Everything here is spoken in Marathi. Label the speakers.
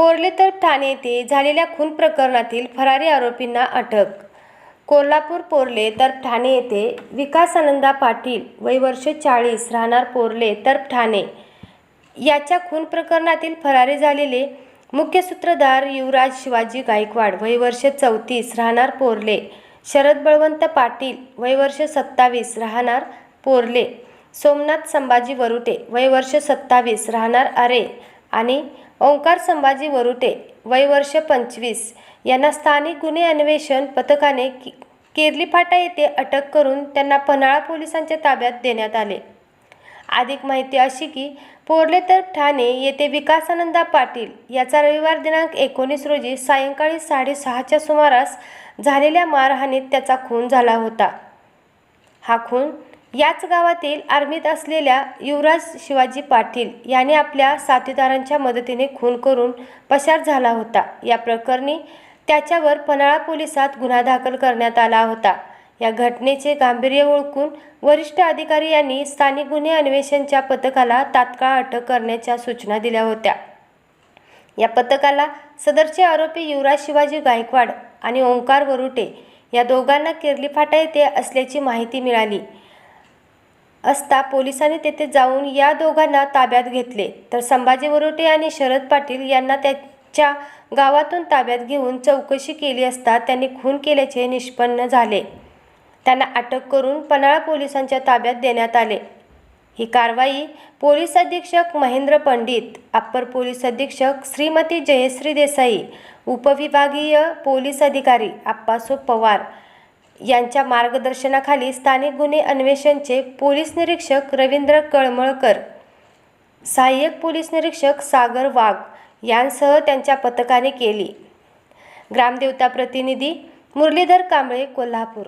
Speaker 1: पोरले तर ठाणे येथे झालेल्या खून प्रकरणातील फरारी आरोपींना अटक. कोल्हापूर पोरले तर ठाणे येथे विकासानंदा पाटील वय वर्ष चाळीस राहणार पोरले तर ठाणे. याच्या खून प्रकरणातील फरारी झालेले मुख्य सूत्रधार युवराज शिवाजी गायकवाड वय वर्ष चौतीस राहणार पोरले. शरद बळवंत पाटील वय वर्ष सत्तावीस राहणार पोरले. सोमनाथ संभाजी वरुटे वय वर्ष सत्तावीस राहणार अरे. आणि ओंकार संभाजी वरुटे वय वर्ष पंचवीस यांना स्थानिक गुन्हे अन्वेषण पथकाने कि केरली फाटा येथे अटक करून त्यांना पन्हाळा पोलिसांच्या ताब्यात देण्यात आले. अधिक माहिती अशी की पोरले तर ठाणे येथे विकासानंदा पाटील याचा रविवार दिनांक एकोणीस रोजी सायंकाळी साडेसहाच्या सुमारास झालेल्या मारहाणीत त्याचा खून झाला होता. हा खून याच गावातील आर्मीत असलेल्या युवराज शिवाजी पाटील याने आपल्या साथीदारांच्या मदतीने खून करून पसार झाला होता. या प्रकरणी त्याच्यावर पन्हाळा पोलिसात गुन्हा दाखल करण्यात आला होता. या घटनेचे गांभीर्य ओळखून वरिष्ठ अधिकारी यांनी स्थानिक गुन्हे अन्वेषणच्या पथकाला तात्काळ अटक करण्याच्या सूचना दिल्या होत्या. या पथकाला सदरचे आरोपी युवराज शिवाजी गायकवाड आणि ओंकार वरुटे या दोघांना किर्ली फाटा येथे असल्याची माहिती मिळाली. असता पोलिसांनी तेथे जाऊन या दोघांना ताब्यात घेतले. तर संभाजी वरोटे आणि शरद पाटील यांना त्याच्या गावातून ताब्यात घेऊन चौकशी केली असता त्यांनी खून केल्याचे निष्पन्न झाले. त्यांना अटक करून पन्हाळा पोलिसांच्या ताब्यात देण्यात आले. ही कारवाई पोलीस अधीक्षक महेंद्र पंडित अप्पर पोलीस अधीक्षक श्रीमती जयश्री देसाई उपविभागीय पोलीस अधिकारी आप्पासो पवार यांच्या मार्गदर्शनाखाली स्थानिक गुन्हे अन्वेषणचे पोलीस निरीक्षक रवींद्र कळमळकर सहाय्यक पोलीस निरीक्षक सागर वाघ यांसह त्यांच्या पथकाने केली. ग्रामदेवता प्रतिनिधी मुरलीधर कांबळे कोल्हापूर